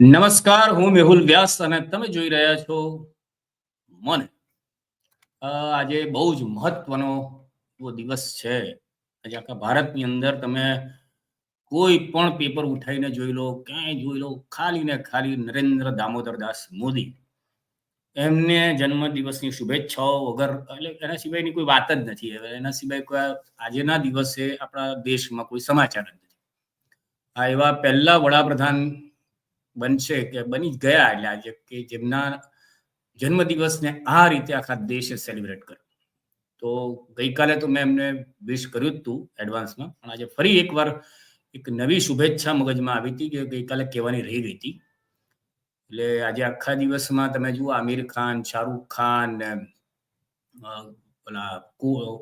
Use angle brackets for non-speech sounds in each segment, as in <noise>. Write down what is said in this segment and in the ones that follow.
નમસ્કાર, હું મેહુલ વ્યાસ અને તમે જોઈ રહ્યા છો મને. આજે બહુ જ મહત્વનો દિવસ છે. આજે આખા ભારતની અંદર તમે કોઈ પણ પેપર ઉઠાઈને જોઈ લો, ક્યાંય જોઈ લો, ખાલી ને ખાલી નરેન્દ્ર દામોદર દાસ મોદી. એમને જન્મ દિવસની શુભેચ્છાઓ વગર, એટલે એના સિવાયની કોઈ વાત જ નથી. હવે એના સિવાય કોઈ આજના દિવસે આપણા દેશમાં કોઈ સમાચાર જ નથી. આ એવા પહેલા વડાપ્રધાન બનશે કે બની ગયા એટલે આજે કે જેમના જન્મદિવસને આ રીતે આખા દેશે સેલિબ્રેટ કર્યો. તો ગઈકાલે તો મેં એમને વિશ કર્યું હતું એડવાન્સમાં પણ આજે ફરી એકવાર એક નવી શુભેચ્છા મગજમાં આવી હતી કે ગઈકાલે કહેવાની રહી ગઈ હતી. એટલે આજે આખા દિવસમાં તમે જુઓ આમિર ખાન, શાહરૂખ ખાન, ને પેલા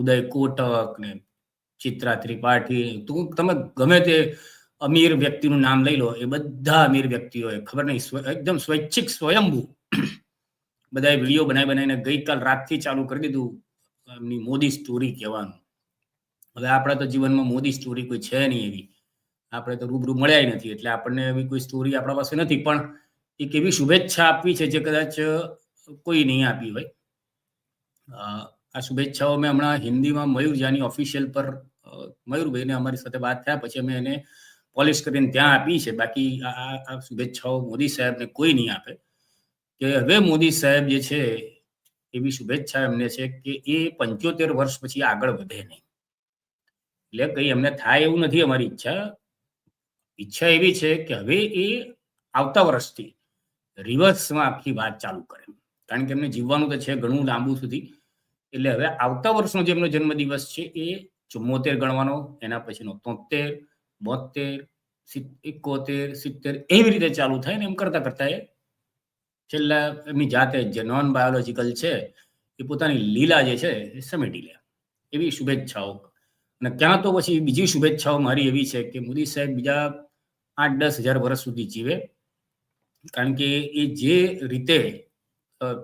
ઉદય કોટક ને ચિત્રા ત્રિપાઠી, તો તમે ગમે તે અમીર વ્યક્તિનું નામ લઈ લો, એ બધા અમીર વ્યક્તિઓએ, ખબર નહીં એકદમ સ્વૈચ્છિક સ્વયંભૂ <clears throat> બધાએ વીડિયો બનાવી બનાવીને ગઈકાલ રાતથી ચાલુ કરી દીધું, એમની મોદી સ્ટોરી કહેવાનું. હવે આપણા તો જીવનમાં મોદી સ્ટોરી કોઈ છે નહીં એવી. આપણે તો રૂબરૂ મળ્યા નથી, એટલે આપણને એવી કોઈ સ્ટોરી આપણા પાસે નથી, પણ એક એવી શુભેચ્છા આપવી છે જે કદાચ કોઈ નહીં આપી હોય. આ શુભેચ્છાઓ મેં હમણાં હિન્દીમાં મયુર જાની ઓફિશિયલ પર મયુરભાઈને અમારી સાથે વાત થયા, પછી અમે એને પોલિશ કરીને ત્યાં આપી છે. બાકી આ શુભેચ્છાઓ મોદી સાહેબને કોઈ નહીં આપે. કે હવે મોદી સાહેબ જે છે, એવી શુભેચ્છા એમને છે કે એ પંચોતેર વર્ષ પછી આગળ વધે નહીં. એટલે કંઈ એમને થાય એવું નથી અમારી ઈચ્છા. ઈચ્છા એવી છે કે હવે એ આવતા વર્ષથી રિવર્સમાં આખી વાત ચાલુ કરે. કારણ કે એમને જીવવાનું તો છે ઘણું લાંબુ સુધી. એટલે હવે આવતા વર્ષનો જે એમનો જન્મદિવસ છે એ ચુમ્મોતેર ગણવાનો, એના પછીનો તોતેર બોતેર એકોતેર, સિત્તેર એવી રીતે ચાલુ થાય ને એમ કરતા કરતા એ છેલ્લા એમની જાતે જે નોન બાયોલોજીકલ છે એ પોતાની લીલા જે છે એ સમેટી લે. એવી શુભેચ્છાઓ. અને ત્યાં તો પછી બીજી શુભેચ્છાઓ મારી એવી છે કે મોદી સાહેબ બીજા આઠ દસ હજાર વર્ષ સુધી જીવે. કારણ કે એ જે રીતે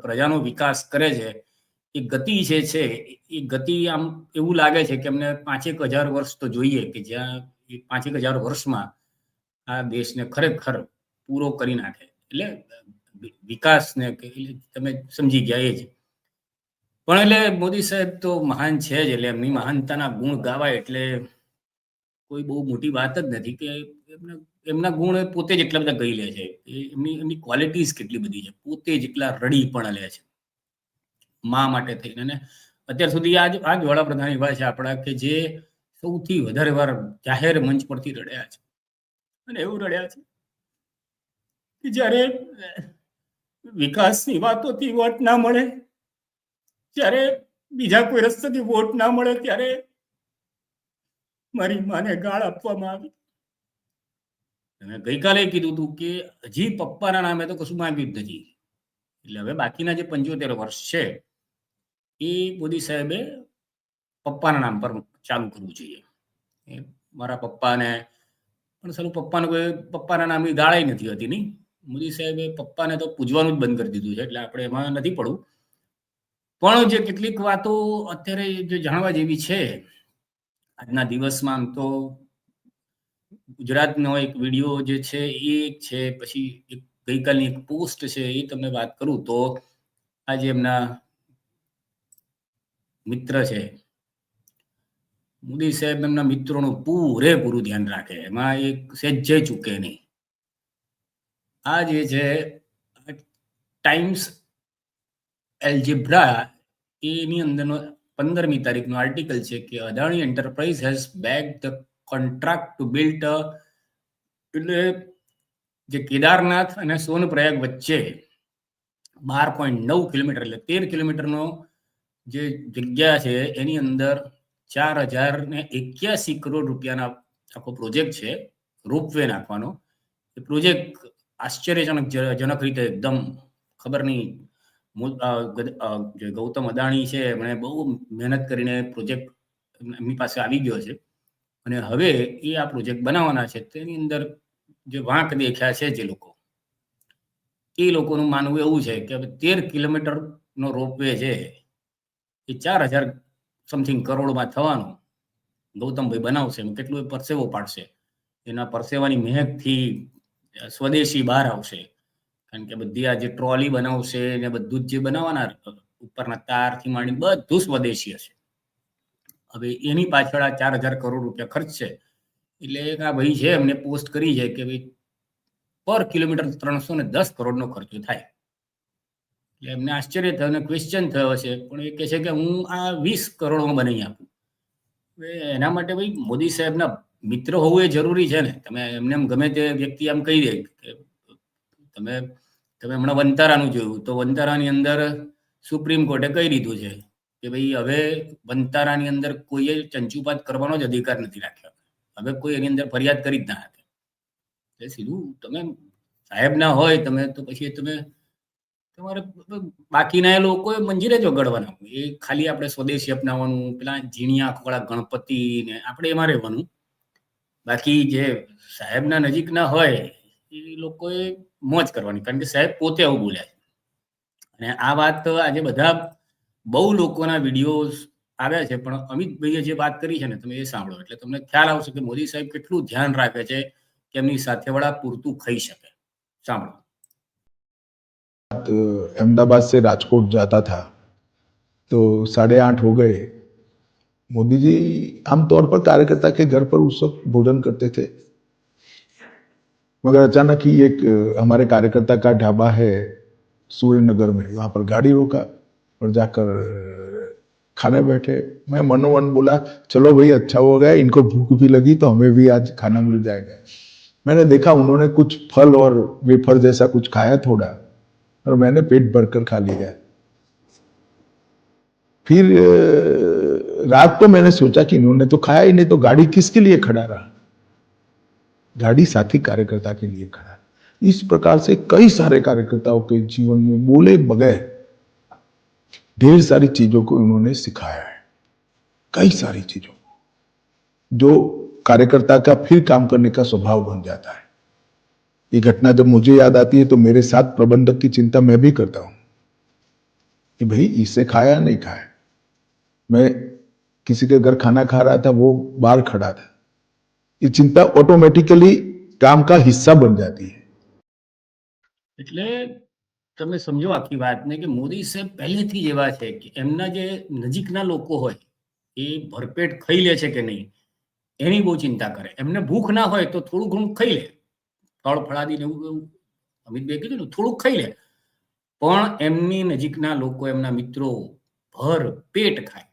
પ્રજાનો વિકાસ કરે છે, એ ગતિ જે છે, એ ગતિ આમ એવું લાગે છે કે અમને પાંચેક હજાર વર્ષ તો જોઈએ કે જ્યાં એ પાંચેક હજાર વર્ષમાં આ દેશને ખરેખર પૂરો કરી નાખે. એટલે વિકાસને તમે સમજી ગયા એ જ. પણ એટલે મોદી સાહેબ તો મહાન છે જ, એટલે એમની મહાનતાના ગુણ ગાવાય એટલે કોઈ બહુ મોટી વાત જ નથી કે એમને, એમના ગુણ પોતે જ એટલા બધા ગઈ લે છે. એમની એમની ક્વોલિટીઝ કેટલી બધી છે. પોતે જેટલા રડી પણ લે છે. મા માટે થઈને. અને અત્યાર સુધી આજ આજ વડાપ્રધાન એવા છે આપણા કે જે સૌથી વધારે વાર જાહેર મંચ પરથી રડ્યા છે. અને એવું રડ્યા છે કે જ્યારે વિકાસની વાતોથી વોટ ના મળે, જ્યારે બીજા કોઈ રસ્તેથી વોટ ના મળે, ત્યારે મારી માને ગાળ આપવામાં આવી. અને ગઈકાલે કીધું હતું કે હજી પપ્પાના નામે તો કશું માંગ્યું જ નથી. એટલે હવે બાકીના જે પંચોતેર વર્ષ છે, એ મોદી સાહેબે પપ્પાના નામ પર ચાલુ કરવું જોઈએ. એ મારા પપ્પાને, પણ સાલું પપ્પાને કોઈ, પપ્પાના નામની ગાળાઈ નથી હોતી નહીં. મોદી સાહેબે પપ્પાને તો પૂજવાનું જ બંધ કરી દીધું છે, એટલે આપણે એમાં નથી પડવું. પણ જે કેટલીક વાતો અત્યારે જે જાણવા જેવી છે, આજના દિવસમાં આમ તો ગુજરાતનો એક વીડિયો જે છે, એ છે, પછી એક ગઈકાલની એક પોસ્ટ છે, એ તમને વાત કરું તો આજે એમના મિત્ર છે મોદી સાહેબ એમના મિત્રોનું પૂરેપૂરું ધ્યાન રાખે. એમાં એક સહેજે ચૂકે નહીં. આ જે છે, ટાઈમ્સ એલ્જિબ્રા, એની અંદરનો પંદરમી તારીખનો આર્ટિકલ છે કે Adani enterprise has bag the contract to build એટલે જે કેદારનાથ અને સોનપ્રયાગ વચ્ચે બાર પોઈન્ટ નવ કિલોમીટર એટલે તેર કિલોમીટરનો જે જગ્યા છે, એની અંદર ચાર હજાર ને એક્યાસી કરોડ રૂપિયાના આખો પ્રોજેક્ટ છે, રોપવે નાખવાનો. એ પ્રોજેક્ટ આશ્ચર્યજનક જનક રીતે એકદમ ખબર નહીં ગૌતમ અદાણી છે, એમણે બહુ મહેનત કરીને પ્રોજેક્ટ એમની પાસે આવી ગયો છે. અને હવે એ આ પ્રોજેક્ટ બનાવવાના છે, તેની અંદર જે વાંક દેખ્યા છે જે લોકો. એ લોકોનું માનવું એવું છે કે તેર કિલોમીટરનો રોપવે છે. એ ચાર હજાર સમથિંગ કરોડમાં થવાનું. ગૌતમભાઈ બનાવશે કેટલું એ પરસેવો પાડશે. એના પરસેવાની મહેકથી સ્વદેશી બહાર આવશે. કારણ કે બધી આ જે ટ્રોલી બનાવશે ને બધું જ જે બનાવવાના, ઉપરના તારથી માંડીને બધું સ્વદેશી હશે. હવે એની પાછળ આ ચાર હજાર કરોડ રૂપિયા ખર્ચશે એટલે એક આ ભાઈ છે એમને પોસ્ટ કરી છે કે ભાઈ, પર કિલોમીટર ત્રણસો ને દસ કરોડનો ખર્ચો થાય. એટલે એમને આશ્ચર્ય થયો અને ક્વેશ્ચન થયો છે પણ એ કહે છે કે હું આ વીસ કરોડમાં બનાવી આપું. એના માટે ભાઈ મોદી સાહેબના મિત્ર હોવું એ જરૂરી છે ને. તમે એમને એમ ગમે તે વ્યક્તિ આમ કહી દે કે તમે તમે હમણાં વંતારાનું જોયું. તો વંતારાની અંદર સુપ્રીમ કોર્ટે કહી દીધું છે કે ભાઈ હવે વંતારાની અંદર કોઈએ ચંચુપાત કરવાનો જ અધિકાર નથી રાખ્યો. હવે કોઈ એની અંદર ફરિયાદ કરી જ ના હતી એટલે સીધું તમે સાહેબ ના હોય, તમે તો પછી તમે તમારે બાકીના એ લોકોએ મંજીરે જ વગાડવાના એ ખાલી આપણે સ્વદેશી અપનાવવાનું, પેલા ઝીણિયા આંખવાળા ગણપતિ ને આપણે એમાં રહેવાનું. બાકી જે સાહેબના નજીકના હોય, એ લોકોએ મોજ કરવાની. કારણ કે સાહેબ પોતે આવું બોલ્યા છે. અને આ વાત આજે બધા બહુ લોકોના વીડિયો આવ્યા છે, પણ અમિતભાઈએ જે વાત કરી છે ને, તમે એ સાંભળો. એટલે તમને ખ્યાલ આવશે કે મોદી સાહેબ કેટલું ધ્યાન રાખે છે કે એમની સાથેવાળા પૂરતું ખાઈ શકે. સાંભળો. अहमदाबाद से राजकोट जाता था। तो साढ़े आठ हो गए। मोदी जी आमतौर पर कार्यकर्ता के घर पर उस वक्त भोजन करते थे। मगर अचानक ही एक, हमारे कार्यकर्ता का ढाबा है सूर्य नगर में। वहाँ पर गाड़ी रोका और जाकर खाने बैठे। मैं मनोमन बोला, चलो भाई अच्छा हो गया, इनको भूख भी लगी तो हमें भी आज खाना मिल जाएगा। मैंने देखा उन्होंने कुछ फल और वेफर जैसा कुछ खाया थोड़ा। और मैंने पेट भरकर खा लिया फिर रात को मैंने सोचा कि इन्होंने तो खाया ही नहीं तो गाड़ी किसके लिए खड़ा रहा? गाड़ी साथी कार्यकर्ता के लिए खड़ा। इस प्रकार से कई सारे कार्यकर्ताओं के जीवन में बोले बगैर ढेर सारी चीज़ों को इन्होंने सिखाया है। कई सारी चीज़ों जो कार्यकर्ता का फिर काम करने का स्वभाव बन जाता है। ये घटना जब मुझे याद आती है तो मेरे साथ प्रबंधक की चिंता मैं भी करता हूं कि भाई इससे खाया नहीं खाया मैं किसी के घर खाना खा रहा था वो बाहर खड़ा था ये चिंता ऑटोमेटिकली काम का हिस्सा बन जाती है એટલે તમે સમજો આખી વાતને કે મોદી સાહેબ પહેલેથી જ એવા છે કે એમના જે નજીકના લોકો હોય એ ભરપેટ ખાઈ લે છે કે નહીં એની બહુ ચિંતા કરે એમને ભૂખ ના હોય તો થોડું ઘણું ખાઈ લે ફળ ફળાદી ને એવું અમિતભાઈ કીધું ને, થોડુંક ખાઈ લે. પણ એમની નજીકના લોકો, એમના મિત્રો ભર પેટ ખાય.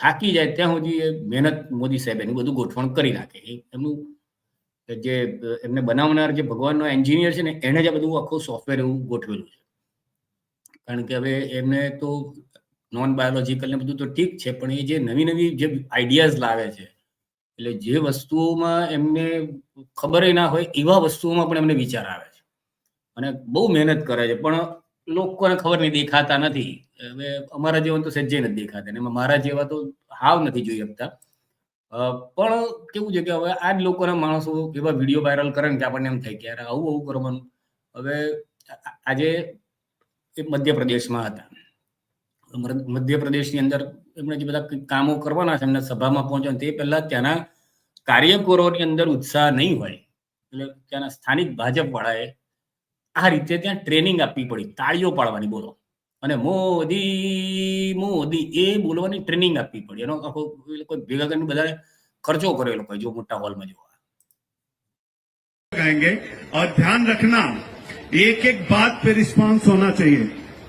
થાકી જાય ત્યાં સુધી એ મહેનત મોદી સાહેબ એનું બધું ગોઠવણ કરી નાખે. એમનું જે એમને બનાવનાર જે ભગવાનનો એન્જિનિયર છે ને, એને જ આ બધું આખું સોફ્ટવેર એવું ગોઠવેલું છે. કારણ કે હવે એમને તો નોન બાયોલોજીકલ ને બધું તો ઠીક છે, પણ એ જે નવી નવી જે આઈડિયાઝ લાવે છે એટલે જે વસ્તુઓમાં એમને ખબર ના હોય, એવા વસ્તુઓમાં પણ એમને વિચાર આવે છે. અને બહુ મહેનત કરે છે, પણ લોકોને ખબર નહીં, દેખાતા નથી. હવે અમારા જેવા તો સજ્જે નથી દેખાતા, એમાં મારા જેવા તો હાવ નથી જોઈ શકતા. પણ કેવું છે કે હવે આ જ લોકોના માણસો એવા વીડિયો વાયરલ કરે ને કે આપણને એમ થાય કે યાર આવું આવું કરવાનું. હવે આજે એ મધ્યપ્રદેશમાં હતા. મધ્યપ્રદેશની અંદર એમણે જે બધા કંઈક કામો કરવાના છે એમને સભામાં પહોંચવા તે પહેલા ત્યાંના કાર્યકરોની અંદર ઉત્સાહ નહીં હોય એટલે ત્યાંના સ્થાનિક ભાજપ વાળાએ આ રીતે ત્યાં ટ્રેનિંગ આપવી પડી તાળીઓ પાડવાની બોલો અને મોદી મોદી એ બોલવાની ટ્રેનિંગ આપવી પડી એનો આખો એ લોકો ભેગા કરીને બધા ખર્ચો કર્યો એ લોકોએ જો મોટા હોલમાં જોવા गाएंगे और ध्यान रखना एक एक बात पे रिस्पांस होना चाहिए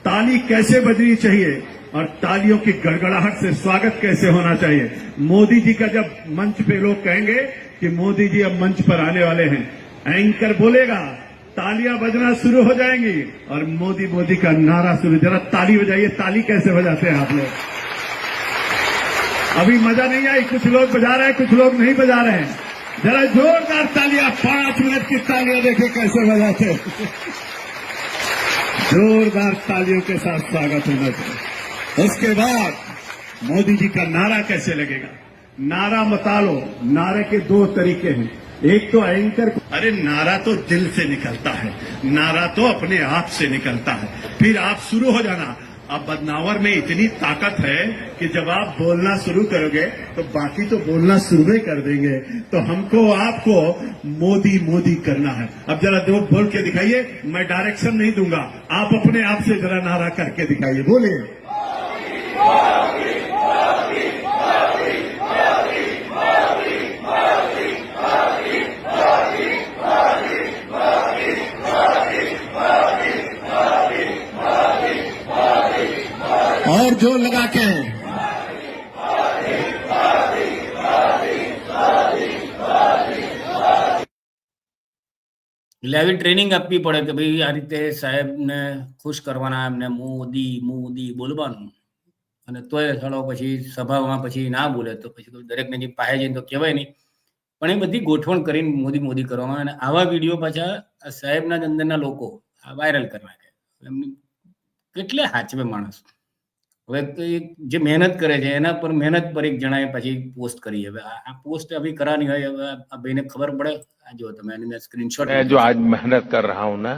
ताली कैसे बजनी चाहिए? और तालियों की गड़गड़ाहट से स्वागत कैसे होना चाहिए? मोदी जी का जब मंच पे लोग कहेंगे कि मोदी जी अब मंच पर आने वाले हैं, एंकर बोलेगा, तालियाँ बजना शुरू हो जाएँगी। और मोदी मोदी का नारा शुरू जरा ताली बजाइए। ताली कैसे बजाते हैं आप लोग? अभी मज़ा नहीं आई, कुछ लोग बजा रहे हैं, कुछ लोग नहीं बजा रहे हैं। जरा जोरदार तालियाँ, पाँच मिनट की तालियाँ देखे कैसे बजाते हैं। जोरदार तालियों के साथ स्वागत होना चाहिए उसके बाद मोदी जी का नारा कैसे लगेगा? नारा मतालो, नारे के दो तरीके हैं। एक तो एंकर को अरे नारा तो दिल से निकलता है। नारा तो अपने आप से निकलता है। फिर आप शुरू हो जाना। अब बदनावर में इतनी ताकत है कि जब आप बोलना शुरू करोगे तो बाकी तो बोलना शुरू ही कर देंगे। तो हमको, आपको मोदी मोदी करना है। अब जरा दो बोल के दिखाइए, मैं डायरेक्शन नहीं दूँगा। आप अपने आप से जरा नारा करके दिखाइए। बोलिए। जोर लगा के એટલે આવી ટ્રેનિંગ આપવી પડે કે ભાઈ આ રીતે સાહેબને ખુશ કરવાના એમને મોદી મોદી બોલવાનું અને તોય થોડો પછી સભામાં પછી ના બોલે તો પછી તો દરેકને જે પાસે જઈને તો કહેવાય નહીં પણ એ બધી ગોઠવણ કરીને મોદી મોદી કરવામાં અને આવા વિડીયો પાછા આ સાહેબના જ અંદરના લોકો આ વાયરલ કરી નાખે એમની કેટલે હાચવે માણસ હવે તો એ જે મહેનત કરે છે એના પર મહેનત પર એક જણાએ પછી પોસ્ટ કરી હવે આ આ પોસ્ટ અભી કરવાની હોય હવે આ ભાઈને ખબર પડે આ જો તમે એની મેં સ્ક્રીનશોટ मैं जो आज मेहनत कर रहा हूं ना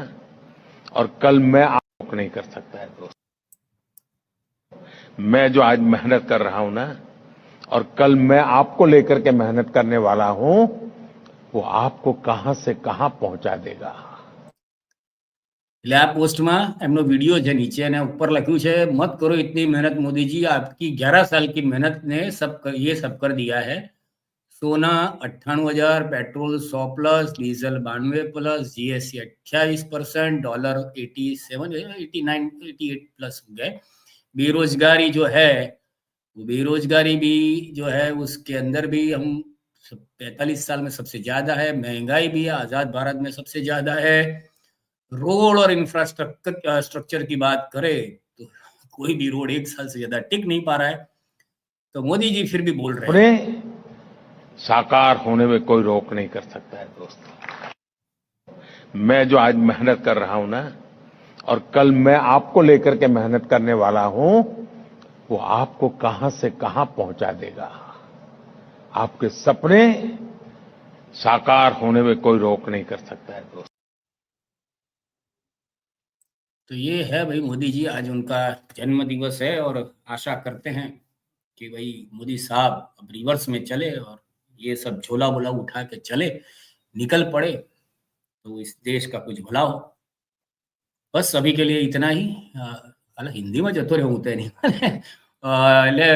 और कल मैं आप नहीं कर सकता है दोस्त मैं जो आज मेहनत कर रहा हूं ना और कल मैं आपको लेकर के मेहनत करने वाला हूं वो आपको कहां से कहां पहुंचा देगा એટલે આ પોસ્ટમાં એમનો વિડીયો છે નીચે અને ઉપર લખ્યું છે મત કરો इतनी मेहनत मोदी जी आपकी 11 साल की मेहनत ने सब कर, ये सब कर दिया है सोना अट्ठानवे हजार पेट्रोल सौ प्लस डीजल बानवे प्लस जीएसटी अट्ठाईस percent dollar eighty seven eighty nine eighty eight plus हो गए बेरोजगारी जो है वो बेरोजगारी भी जो है उसके अंदर भी हम पैंतालीस साल में सबसे ज्यादा है महंगाई भी आजाद भारत में सबसे ज्यादा है रोड और इंफ्रास्ट्रक्चर स्ट्रक्चर की बात करें तो कोई भी रोड एक साल से ज़्यादा टिक नहीं पा रहा है। तो मोदी जी फिर भी बोल रहे हैं। साकार होने में कोई रोक नहीं कर सकता है दोस्त। मैं जो आज मेहनत कर रहा हूँ ना, और कल मैं आपको लेकर के मेहनत करने वाला हूँ, वो आपको कहाँ से कहाँ पहुँचा देगा? आपके सपने साकार होने में कोई रोक नहीं कर सकता है दोस्त। तो ये है भाई मोदी जी आज उनका जन्म दिवस है और आशा करते हैं कि भाई मोदी साहब अब रिवर्स में चले और ये सब झोला बोला उठा के चले निकल पड़े तो इस देश का कुछ भला हो बस अभी के लिए इतना ही અલા હિન્દીમાં જતો રહેવું તે નહીં અ, એટલે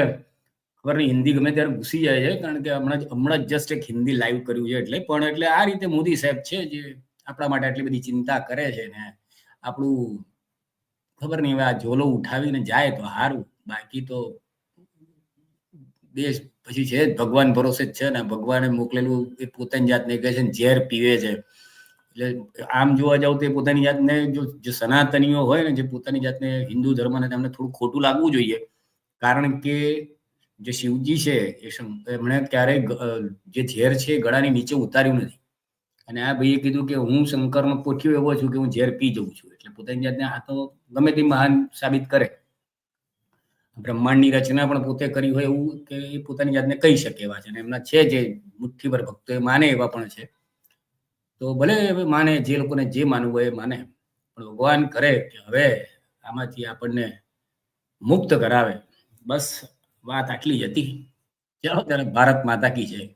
ખબર નહીં હિન્દી ગમે ત્યારે ઘૂસી જાય છે કારણ કે હમણાં જ હમણાં જ જસ્ટ એક હિન્દી લાઈવ કર્યું છે એટલે પણ એટલે આ રીતે મોદી સાહેબ છે જે આપણા માટે આટલી બધી ચિંતા કરે છે ને આપણું ખબર નહીં હવે આ ઝોલો ઉઠાવીને જાય તો સારું બાકી તો દેશ પછી છે ભગવાન ભરોસે જ છે ને ભગવાને મોકલેલું એ પોતાની જાતને કહે છે ઝેર પીવે છે. એટલે આમ જોવા જાવ તો પોતાની જાતને જો, જે સનાતનીઓ હોય ને જે પોતાની જાતને હિન્દુ ધર્મને તેમને થોડું ખોટું લાગવું જોઈએ. કારણ કે જે શિવજી છે એ એમણે ક્યારેય જે ઝેર છે ગળાની નીચે ઉતાર્યું નથી. અને આ ભાઈએ કીધું કે હું શંકરનો પોઠ્યો એવો છું કે હું ઝેર પી જઉં છું. એટલે પોતાની જાતને આ તો ગમે તે મહાન સાબિત કરે. બ્રહ્માંડની રચના પણ પોતે કરી હોય એવું કે એ પોતાની જાતને કહી શકે એવા છે અને એમના છે જે મુઠ્ઠીભર ભક્તો એ માને એવા પણ છે. તો ભલે માને, જે લોકોને જે માનવું હોય એ માને. પણ ભગવાન કરે કે હવે આમાંથી આપણને મુક્ત કરાવે. બસ વાત આટલી જ હતી. ચાલો ત્યારે ભારત માતા કી છે